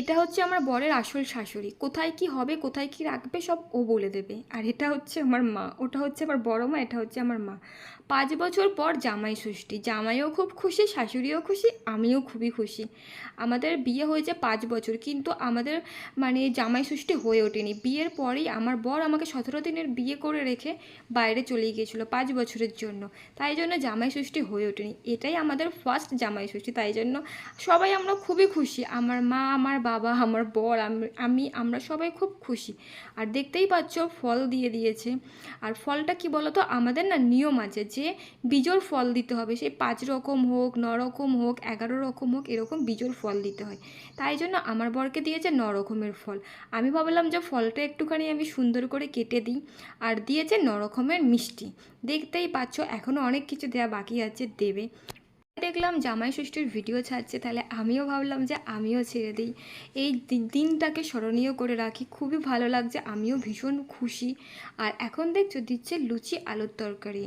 এটা হচ্ছে আমার বরের আসল শাশুড়ি। কোথায় কি হবে, কোথায় কি রাখবে, সব ও বলে দেবে। আর এটা হচ্ছে আমার মা, ওটা হচ্ছে আমার বড় মা, এটা হচ্ছে আমার মা। পাঁচ বছর পর জামাই ষষ্ঠী, জামাইও খুব খুশি, শাশুড়িও খুশি, আমিও খুবই খুশি। আমাদের বিয়ে হয়েছে পাঁচ বছর, কিন্তু আমাদের মানে জামাই ষষ্ঠী হয়ে ওঠেনি। বিয়ের পরেই আমার বর আমাকে সতেরো দিনের বিয়ে করে রেখে বাইরে চলে গিয়েছিল পাঁচ বছরের জন্য। তাই জন্য জামাই ষষ্ঠী হয়ে ওঠেনি। এটাই আমাদের ফার্স্ট জামাই ষষ্ঠী, তাই জন্য সবাই আমরা খুবই খুশি। আমার মা, আমার বাবা, আমার বর, আম- আমি, আমরা সবাই খুব খুশি। আর দেখতেই পাচ্ছ, ফল দিয়ে দিয়েছে। আর ফলটা কি বলতো? আমাদের না নিয়ম আছে যে বিজোড় ফল দিতে হবে। সেই পাঁচ রকম হোক, ন রকম হোক, এগারো রকম হোক, এরকম বিজোড় ফল দিতে হয়। তাই জন্য আমার বরকে দিয়েছে ন রকমের ফল। আমি ভাবলাম যে ফলটা একটুখানি আমি সুন্দর করে কেটে দিই। আর দিয়েছে ন রকমের মিষ্টি। দেখতেই পাচ্ছ এখনও অনেক কিছু দেওয়া বাকি আছে দেবে। দেখলাম জামাই ষষ্ঠীর ভিডিও ছাড়ছে, তাহলে আমিও ভাবলাম যে আমিও ছেড়ে দিই। এই দিনটাকে স্মরণীয় করে রাখি, খুবই ভালো লাগছে, আমিও ভীষণ খুশি। আর এখন দেখছ দিচ্ছে লুচি আলুর তরকারি।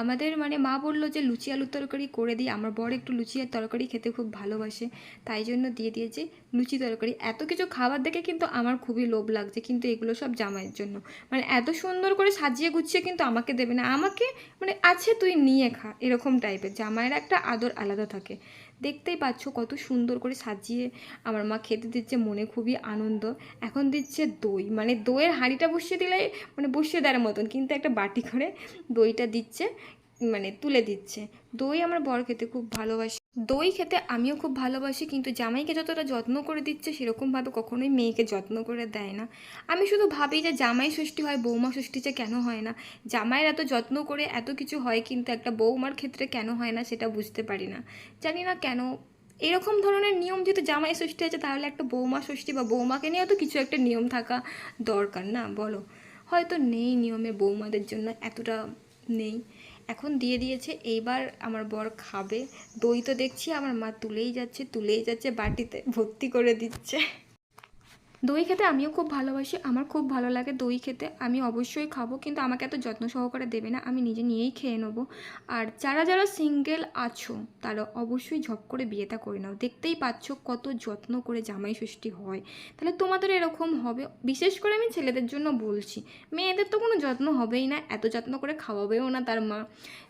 আমাদের মানে মা বলল যে লুচি আলুর তরকারি করে দিই, আমার বর একটু লুচি আর তরকারি খেতে খুব ভালোবাসে, তাই জন্য দিয়ে দিয়েছে লুচি তরকারি। এত কিছু খাবার দেখে কিন্তু আমার খুবই লোভ লাগছে, কিন্তু এগুলো সব জামাইয়ের জন্য। মানে এত সুন্দর করে সাজিয়ে গুছিয়ে কিন্তু আমাকে দেবে না, আমাকে মানে আছে তুই নিয়ে খা, এরকম টাইপের জামাইয়ের একটা আদর আলাদা থাকে। দেখতেই পাচ্ছ কত সুন্দর করে সাজিয়ে আমার মা খেতে দিচ্ছে, মনে খুবই আনন্দ। এখন দিচ্ছে দই। মানে দইয়ের হাঁড়িটা বসিয়ে দিলে মানে বসিয়ে দেওয়ার মতন, কিন্তু একটা বাটি করে দইটা দিচ্ছে মানে তুলে দিচ্ছে। দই আমার বর খেতে খুব ভালোবাসে। দই খেতে আমিও খুব ভালোবাসি, কিন্তু জামাইকে যতটা যত্ন করে দিচ্ছে, সেরকমভাবে কখনোই মেয়েকে যত্ন করে দেয় না। আমি শুধু ভাবি যে জামাই ষষ্ঠী হয়, বৌমা ষষ্ঠী যে কেন হয় না? জামাইয়ের এত যত্ন করে এত কিছু হয়, কিন্তু একটা বৌমার ক্ষেত্রে কেন হয় না, সেটা বুঝতে পারি না। জানি না কেন। এরকম ধরনের নিয়ম যেহেতু জামাই ষষ্ঠী আছে তাহলে একটা বৌমা ষষ্ঠী বা বৌমাকে নিয়েও তো কিছু একটা নিয়ম থাকা দরকার না, বলো? হয়তো নেই নিয়মে বৌমাদের জন্য, এতটা নেই। এখন দিয়ে দিয়েছে, এইবার আমার বর খাবে। দই তো দেখছি, আমার মা তুলেই যাচ্ছে তুলেই যাচ্ছে, বাটিতে ভর্তি করে দিচ্ছে। দই খেতে আমিও খুব ভালোবাসি, আমার খুব ভালো লাগে দই খেতে, আমি অবশ্যই খাব, কিন্তু আমাকে এত যত্ন সহকারে দেবে না, আমি নিজে নিয়েই খেয়ে নেব। আর যারা যারা সিঙ্গেল আছো, তারা অবশ্যই ঝপ করে বিয়েটা করে নাও, দেখতেই পাচ্ছ কত যত্ন করে জামাই ষষ্ঠী হয়। তাহলে তোমাদের এরকম হবে, বিশেষ করে আমি ছেলেদের জন্য বলছি, মেয়েদের তো কোনো যত্ন হবেই না, এত যত্ন করে খাওয়াবেও না তার মা।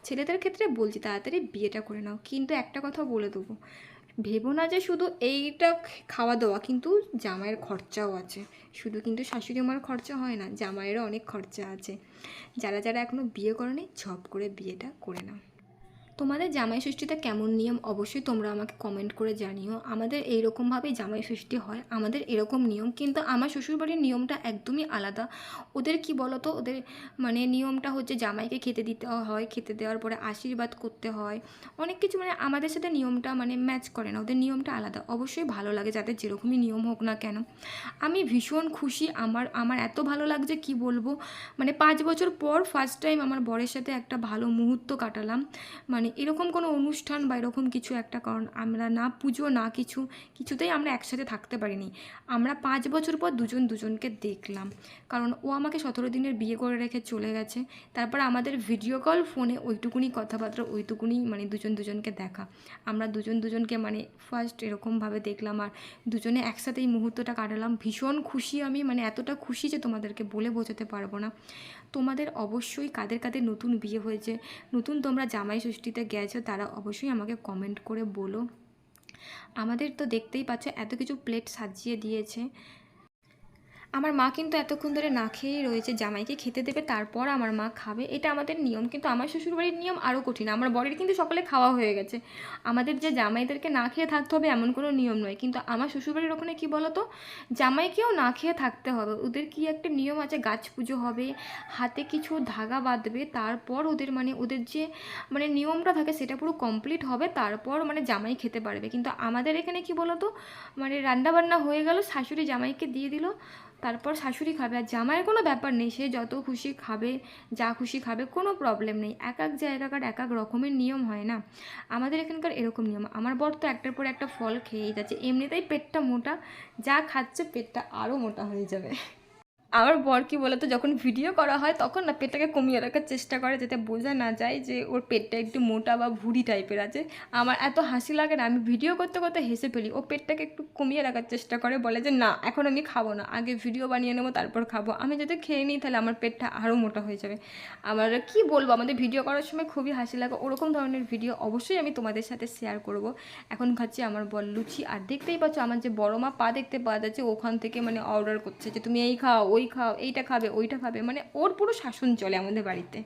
ছেলেদের ক্ষেত্রে বলছি তাড়াতাড়ি বিয়েটা করে নাও, কিন্তু একটা কথা বলে দেবো ভেবো না যে শুধু এইটা খাওয়া দাওয়া, কিন্তু জামাইয়ের খরচাও আছে। শুধু কিন্তু শাশুড়ি মার খরচা হয় না, জামাইয়েরও অনেক খরচা আছে। যারা যারা এখনও বিয়ে করেনি, ঝপ করে বিয়েটা করে নাও। তোমাদের জামাই ষষ্ঠীতে কেমন নিয়ম? অবশ্যই তোমরা আমাকে কমেন্ট করে জানিও। আমাদের এইরকমভাবেই জামাই ষষ্ঠী হয়, আমাদের এরকম নিয়ম। কিন্তু আমার শ্বশুরবাড়ির নিয়মটা একদমই আলাদা। ওদের কি বলতো? ওদের মানে নিয়মটা হচ্ছে জামাইকে খেতে দিতে হয়, খেতে দেওয়ার পরে আশীর্বাদ করতে হয়। অনেক কিছু মানে আমাদের সাথে নিয়মটা মানে ম্যাচ করে না। ওদের নিয়মটা আলাদা। অবশ্যই ভালো লাগে যাদের যেরকমই নিয়ম হোক না কেন। আমি ভীষণ খুশি। আমার আমার এত ভালো লাগছে কি বলব? মানে পাঁচ বছর পর ফার্স্ট টাইম আমার বরের সাথে একটা ভালো মুহূর্ত কাটালাম। মানে এরকম কোনো অনুষ্ঠান বা এরকম কিছু একটা কারণ আমরা না পুজো, না কিছু, কিছুতেই আমরা একসাথে থাকতে পারিনি। আমরা পাঁচ বছর পর দুজন দুজনকে দেখলাম। কারণ ও আমাকে সতেরো দিনের বিয়ে করে রেখে চলে গেছে। তারপর আমাদের ভিডিও কল ফোনে ওইটুকুনি কথাবার্তা, ওইটুকুনি মানে দুজন দুজনকে দেখা। আমরা দুজন দুজনকে মানে ফার্স্ট এরকমভাবে দেখলাম আর দুজনে একসাথে এই মুহূর্তটা কাটালাম। ভীষণ খুশি আমি মানে এতটা খুশি যে তোমাদেরকে বলে বোঝাতে পারব না। তোমাদের অবশ্যই কাদের কাদের নতুন বিয়ে হয়েছে, নতুন তোমরা জামাই ষষ্ঠীতে গেছো, তারা অবশ্যই আমাকে কমেন্ট করে বলো। আমাদের তো দেখতেই পাচ্ছ, এত কিছু প্লেট সাজিয়ে দিয়েছে। আমার মা কিন্তু এতক্ষণ ধরে না খেয়েই রয়েছে, জামাইকে খেতে দেবে, তারপর আমার মা খাবে। এটা আমাদের নিয়ম, কিন্তু আমার শ্বশুরবাড়ির নিয়ম আরও কঠিন। আমার বরের কিন্তু সকলে খাওয়া হয়ে গেছে। আমাদের যে জামাইদেরকে না খেয়ে থাকতে হবে এমন কোনো নিয়ম নয়। কিন্তু আমার শ্বশুরবাড়ির ওখানে কী বলো তো জামাইকেও না খেয়ে থাকতে হবে। ওদের কি একটা নিয়ম আছে? গাছ পুজো হবে, হাতে কিছু ধাগা বাঁধবে, তারপর ওদের মানে ওদের যে মানে নিয়মটা থাকে সেটা পুরো কমপ্লিট হবে, তারপর মানে জামাই খেতে পারবে। কিন্তু আমাদের এখানে কি বলো তো মানে রান্নাবান্না হয়ে গেল, শাশুড়ি জামাইকে দিয়ে দিল। তারপর শাশুড়ি খাবে। আর জামাইয়ের কোনো ব্যাপার নেই, সে যত খুশি খাবে, যা খুশি খাবে, কোনো প্রবলেম নেই। এক এক জায়গাকার এক এক রকমের নিয়ম হয় না। আমাদের এখানকার এরকম নিয়ম। আমার বর তো একটার পর একটা ফল খেয়েই যাচ্ছে। এমনিতেই পেটটা মোটা, যা খাচ্ছে পেটটা আরও মোটা হয়ে যাবে। আমার বর কি বলতো, যখন ভিডিও করা হয় তখন না পেটটাকে কমিয়ে রাখার চেষ্টা করে যাতে বোঝা না যায় যে ওর পেটটা একটু মোটা বা ভুড়ি টাইপের আছে। আমার এত হাসি লাগে না, আমি ভিডিও করতে করতে হেসে ফেলি। ও পেটটাকে একটু কমিয়ে রাখার চেষ্টা করে, বলে যে, না, এখন আমি খাব না, আগে ভিডিও বানিয়ে নেব, তারপর খাব। আমি যদি খেয়ে নিই তাহলে আমার পেটটা আরও মোটা হয়ে যাবে। আমার কি বলব, আমাদের ভিডিও করার সময় খুবই হাসি লাগে। ওরকম ধরনের ভিডিও অবশ্যই আমি তোমাদের সাথে শেয়ার করব। এখন খাচ্ছি আমার বল লুচি। আর দেখতেই পাচ্ছ, আমার যে বড় মা পা দেখতে পাওয়া যাচ্ছে, ওখান থেকে মানে অর্ডার করছে যে, তুমি এই খাও ওই খাও, এইটা খাবে, ওইটা খাবে মানে ওর পুরো শাসন চলে আমাদের বাড়িতে।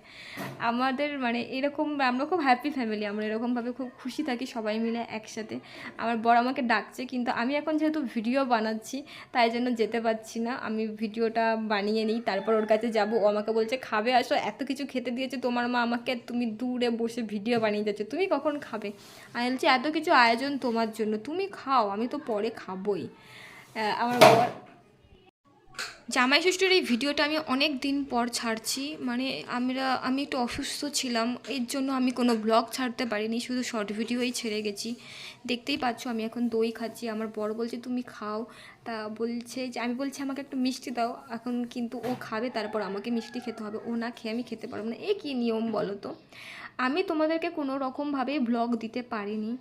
আমাদের মানে এরকম, আমরা খুব হ্যাপি ফ্যামিলি আমরা এরকমভাবে খুব খুশি থাকি সবাই মিলে একসাথে। আমার বড় আমাকে ডাকছে, কিন্তু আমি এখন যেহেতু ভিডিও বানাচ্ছি, তাই জন্য যেতে পারছি না। আমি ভিডিওটা বানিয়ে নিই, তারপর ওর কাছে যাব। ও আমাকে বলছে, খাবে, আসো, এত কিছু খেতে দিয়েছে তোমার মা আমাকে, তুমি দূরে বসে ভিডিও বানিয়ে যাচ্ছ, তুমি কখন খাবে? আমি বলছি, এত কিছু আয়োজন তোমার জন্য, তুমি খাও, আমি তো পরে খাবোই। আমার বর জামাই ষষ্ঠীর এই ভিডিওটা আমি অনেক দিন পর ছাড়ছি মানে আমরা, আমি একটু অসুস্থ ছিলাম, এর জন্য আমি কোনো ব্লগ ছাড়তে পারিনি, শুধু শর্ট ভিডিওই ছেড়ে গেছি। দেখতেই পাচ্ছ, আমি এখন দই খাচ্ছি, আমার বড় বলছে তুমি খাও, তা বলছে যে, আমি বলছি আমাকে একটু মিষ্টি দাও, এখন কিন্তু ও খাবে, তারপর আমাকে মিষ্টি খেতে হবে, ও না খেয়ে আমি খেতে পারব না, এ কী নিয়ম বলো তো? আমি তোমাদেরকে কোনো রকমভাবেই ব্লগ দিতে পারিনি,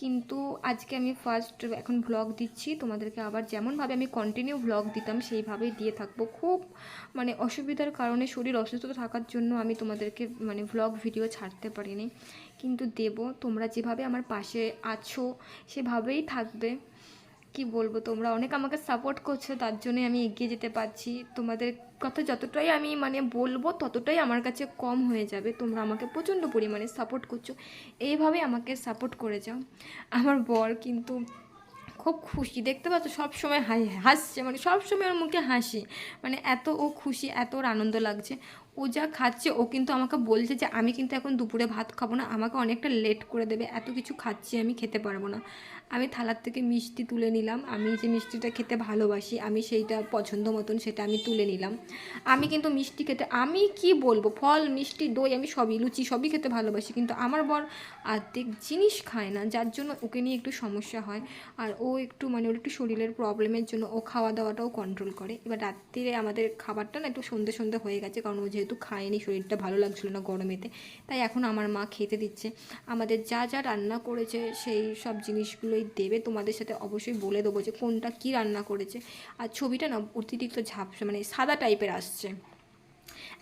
কিন্তু আজকে আমি ফার্স্ট এখন ব্লগ দিচ্ছি, তোমাদেরকে আবার যেমনভাবে আমি কন্টিনিউ ব্লগ দিতাম, সেইভাবেই দিয়ে থাকব। খুব মানে অসুবিধার কারণে শরীর অসুস্থ থাকার জন্য আমি তোমাদেরকে মানে ব্লগ ভিডিও ছাড়তে পারিনি, কিন্তু দেব। তোমরা যেভাবে আমার পাশে আছো, সেভাবেই থাকবে। কি বলব, তোমরা অনেক আমাকে সাপোর্ট করছ, তার জন্যই আমি এগিয়ে যেতে পারছি। তোমাদের কথা যতটাই আমি মানে বলব, ততটাই আমার কাছে কম হয়ে যাবে। তোমরা আমাকে প্রচণ্ড পরিমাণে সাপোর্ট করছ। এইভাবে আমাকে সাপোর্ট করে যাও। আমার বর কিন্তু খুব খুশি। দেখতে পাচ্ছ, সব সময় হাসছে। মানে সব সময় ওর মুখে হাসি। মানে এত ও খুশি, এত ওর আনন্দ লাগছে। ও যা খাচ্ছে, ও কিন্তু আমাকে বলছে যে, আমি কিন্তু এখন দুপুরে ভাত খাব না, আমাকে অনেকটা লেট করে দেবে, এত কিছু খাচ্ছি, আমি খেতে পারব না। আমি থালার থেকে মিষ্টি তুলে নিলাম, আমি যে মিষ্টিটা খেতে ভালোবাসি, আমি সেইটা পছন্দ মতন সেটা আমি তুলে নিলাম। আমি কিন্তু মিষ্টি খেতে, আমি কি বলব? ফল, মিষ্টি, দই, আমি সবই, লুচি সবই খেতে ভালোবাসি, কিন্তু আমার বর আর্ধেক জিনিস খায় না, যার জন্য ওকে নিয়ে একটু সমস্যা হয়। আর ও একটু মানে ওর একটু শরীরের প্রবলেমের জন্য ও খাওয়া দাওয়াটাও কন্ট্রোল করে। এবার রাত্রিরে আমাদের খাবারটা না একটু সন্ধে সন্ধে হয়ে গেছে, কারণ ও যেহেতু খায়নি, শরীরটা ভালো লাগছিল না গরমেতে, তাই এখন আমার মা খেতে দিচ্ছে। আমাদের যা যা রান্না করেছে, সেই সব জিনিসগুলোই দেবে। তোমাদের সাথে অবশ্যই বলে দেবো যে কোনটা কী রান্না করেছে। আর ছবিটা না অতিরিক্ত ঝাপসা মানে সাদা টাইপের আসছে।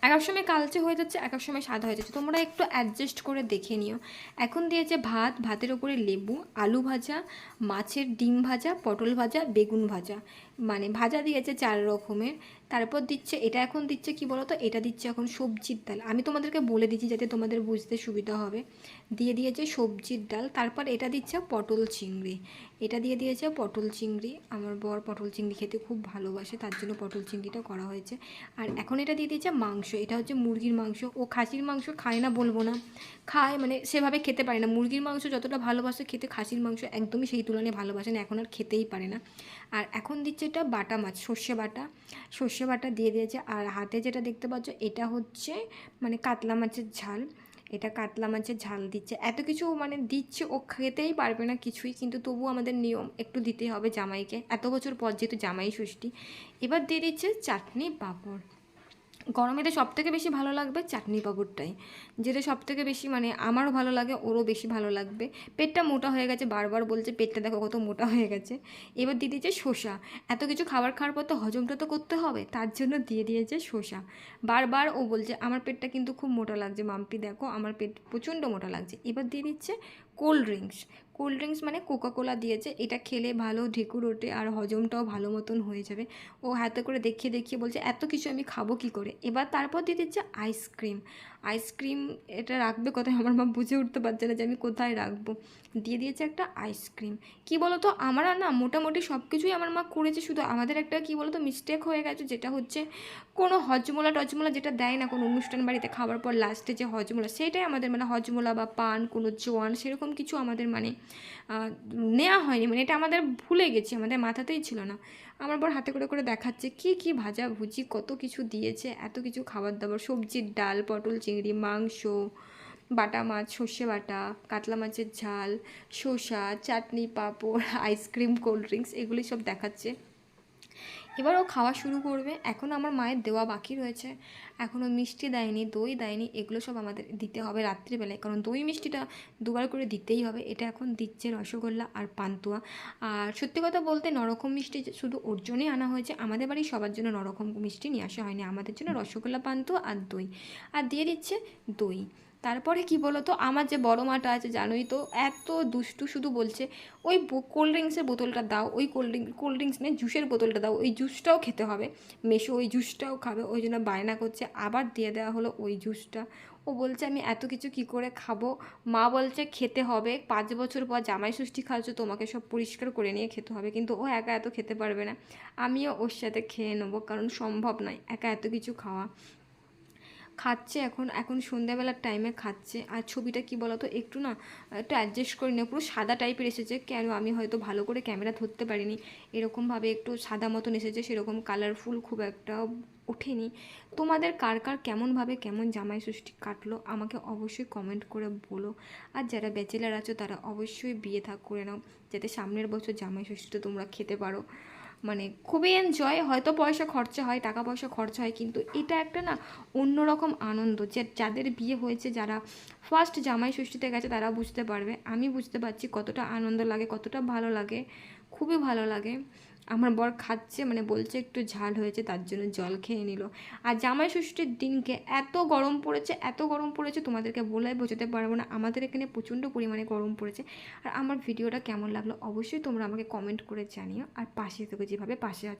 এক এক সময় কালচে হয়ে যাচ্ছে, এক এক সময় সাদা হয়ে যাচ্ছে। তোমরা একটু অ্যাডজাস্ট করে দেখে নিও। এখন দিয়েছে ভাত, ভাতের ওপরে লেবু, আলু ভাজা, মাছের ডিম ভাজা, পটল ভাজা, বেগুন ভাজা। মানে ভাজা দিয়েছে চার রকমের। তারপর দিচ্ছে, এটা এখন দিচ্ছে কি বলতো? এটা দিচ্ছে এখন সবজির ডাল। আমি তোমাদেরকে বলে দিচ্ছি যাতে তোমাদের বুঝতে সুবিধা হবে। দিয়ে দিয়েছে সবজির ডাল, তারপর এটা দিচ্ছে পটল চিংড়ি। এটা দিয়ে দিয়েছে পটল চিংড়ি। আমার বর পটল চিংড়ি খেতে খুব ভালোবাসে, তার জন্য পটল চিংড়িটা করা হয়েছে। আর এখন এটা দিয়ে দিয়েছে মাংস। এটা হচ্ছে মুরগির মাংস। ও খাসির মাংস খায় না বলব না। খায় মানে সেভাবে খেতে পারে না। মুরগির মাংস যতটা ভালোবাসে খেতে, খাসির মাংস একদমই সেই তুলনায় ভালোবাসে না। এখন আর খেতেই পারে না। আর এখন দিচ্ছে এটা বাটা মাছ, সর্ষে বাটা। সর্ষে বাটা দিয়ে দিয়েছে। আর হাতে যেটা দেখতে পাচ্ছ, এটা হচ্ছে মানে কাতলা মাছের ঝাল। এটা কাতলা মাছের ঝাল দিচ্ছে। এত কিছু মানে দিচ্ছে, ও খেতেই পারবে না কিছুই। কিন্তু তবু আমাদের নিয়ম, একটু দিতে হবে জামাইকে। এত বছর পর যেহেতু জামাই ষষ্ঠী, এবার দিয়ে দিচ্ছে চাটনি পাঁপড়। গরমেতে সব থেকে বেশি ভালো লাগবে চাটনি পাঁপড়টাই। যেটা সব থেকে বেশি মানে আমারও ভালো লাগে, ওরও বেশি ভালো লাগবে। পেটটা মোটা হয়ে গেছে, বারবার বলছে পেটটা দেখো কত মোটা হয়ে গেছে। এবার দিয়ে দিয়েছে শসা। এত কিছু খাবার খাওয়ার পর তো হজমটা তো করতে হবে, তার জন্য দিয়ে দিয়েছে শসা। বারবার ও বলছে, আমার পেটটা কিন্তু খুব মোটা লাগছে মাম্পি, দেখো আমার পেট প্রচণ্ড মোটা লাগছে। এবার দিয়ে দিচ্ছে কোল্ড ড্রিঙ্কস কোল্ড ড্রিঙ্কস মানে কোকা কোলা দিয়েছে। এটা খেলে ভালো, ঢেকুর ওঠে আর হজমটাও ভালো মতন হয়ে যাবে। ও হাতে করে দেখিয়ে দেখিয়ে বলছে, এত কিছু আমি খাব কি করে? এবার তারপর দিয়ে দিচ্ছে আইসক্রিম আইসক্রিম এটা রাখবে কোথায়? আমার মা বুঝে উঠতে পারছে না যে আমি কোথায় রাখব। দিয়ে দিয়েছে একটা আইসক্রিম। কি বলো তো আমরা না মোটামুটি সব কিছুই আমার মা করেছে। শুধু আমাদের একটা কি বলো তো মিস্টেক হয়ে গেছে, যেটা হচ্ছে কোনো হজমোলা টজমোলা যেটা দেয় না কোনো অনুষ্ঠান বাড়িতে খাবার পর লাস্টে যে হজমোলা, সেটাই আমাদের মানে হজমোলা বা পান, কোনো জোয়ান, সেরকম কিছু আমাদের মানে নেওয়া হয়নি। মানে এটা আমাদের ভুলে গেছি, আমাদের মাথাতেই ছিল না। আমার বর হাতে করে করে দেখাচ্ছে, কি কি ভাজা ভুজি, কত কিছু দিয়েছে, এত কিছু খাবার দাবার, সবজির ডাল, পটল, চিংড়ি, মাংস, বাটা মাছ, সর্ষে বাটা, কাতলা মাছের ঝাল, শসা, চাটনি, পাঁপড় আইসক্রিম কোল্ড ড্রিঙ্কস এগুলি সব দেখাচ্ছে। এবার ও খাওয়া শুরু করবে। এখন আমার মায়ের দেওয়া বাকি রয়েছে। এখনও মিষ্টি দেয়নি, দই দেয়নি, এগুলো সব আমাদের দিতে হবে রাত্রিবেলায়। কারণ দই মিষ্টিটা দুবার করে দিতেই হবে। এটা এখন দিচ্ছে রসগোল্লা আর পান্তুয়া। আর সত্যি কথা বলতে নরকম মিষ্টি শুধু ওর জন্যই আনা হয়েছে, আমাদের বাড়ি সবার জন্য নরকম মিষ্টি নিয়ে আসা হয়নি। আমাদের জন্য রসগোল্লা, পান্তুয়া আর দই। আর দিয়ে দিচ্ছে দই। তারপরে কি বলো তো আমার যে বড় মাটা আছে, জানোই তো, এত দুষ্টু শুধু বলছে, ওই কোল্ড ড্রিঙ্কসের বোতলটা দাও, ওই কোল্ড ড্রিঙ্ক কোল্ড ড্রিঙ্কস নেই জুসের বোতলটা দাও, ওই জুসটাও খেতে হবে। মেশো ওই জুসটাও খাবে, ওই জন্য বায়না করছে, আবার দিয়ে দেওয়া হলো ওই জুসটা ও বলছে, আমি এত কিছু কি করে খাব? মা বলছে, খেতে হবে, পাঁচ বছর পর জামাই ষষ্ঠী খাচ্ছ তোমাকে সব পরিষ্কার করে নিয়ে খেতে হবে। কিন্তু ও একা এত খেতে পারবে না। আমিও ওর সাথে খেয়ে নেব, কারণ সম্ভব নয়, একা এত কিছু খাওয়া। খাচ্ছে এখন এখন সন্ধ্যাবেলার টাইমে খাচ্ছে। আর ছবিটা কি বলতো, একটু না, একটু অ্যাডজাস্ট করে নিও। পুরো সাদা টাইপের এসেছে, কেন আমি হয়তো ভালো করে ক্যামেরা ধরতে পারিনি। এরকমভাবে একটু সাদা মতন এসেছে, সেরকম কালারফুল খুব একটা ওঠেনি। তোমাদের কার কার কেমনভাবে কেমন জামাই ষষ্ঠী কাটলো, আমাকে অবশ্যই কমেন্ট করে বলো। আর যারা ব্যাচেলার আছো, তারা অবশ্যই বিয়ে থাক করে নাও, যাতে সামনের বছর জামাই ষষ্ঠীটা তোমরা খেতে পারো। মানে খুবই এনজয় হয়তো পয়সা খরচা হয়, টাকা পয়সা খরচা হয়, কিন্তু এটা একটা না অন্যরকম আনন্দ যে যাদের বিয়ে হয়েছে, যারা ফার্স্ট জামাই ষষ্ঠীতে গেছে, তারা বুঝতে পারবে। আমি বুঝতে পারছি কতটা আনন্দ লাগে, কতটা ভালো লাগে। খুবই ভালো লাগে। আমার বর খাচ্ছে মানে বলছে একটু ঝাল হয়েছে, তার জন্য জল খেয়ে নিল। আর জামাই ষষ্ঠীর দিনকে এত গরম পড়েছে, এত গরম পড়েছে, তোমাদেরকে বলে বোঝাতে পারব না। আমাদের এখানে প্রচণ্ড পরিমাণে গরম পড়েছে। আর আমার ভিডিওটা কেমন লাগল অবশ্যই তোমরা আমাকে কমেন্ট করে জানিও। আর পাশে থেকে যেভাবে পাশে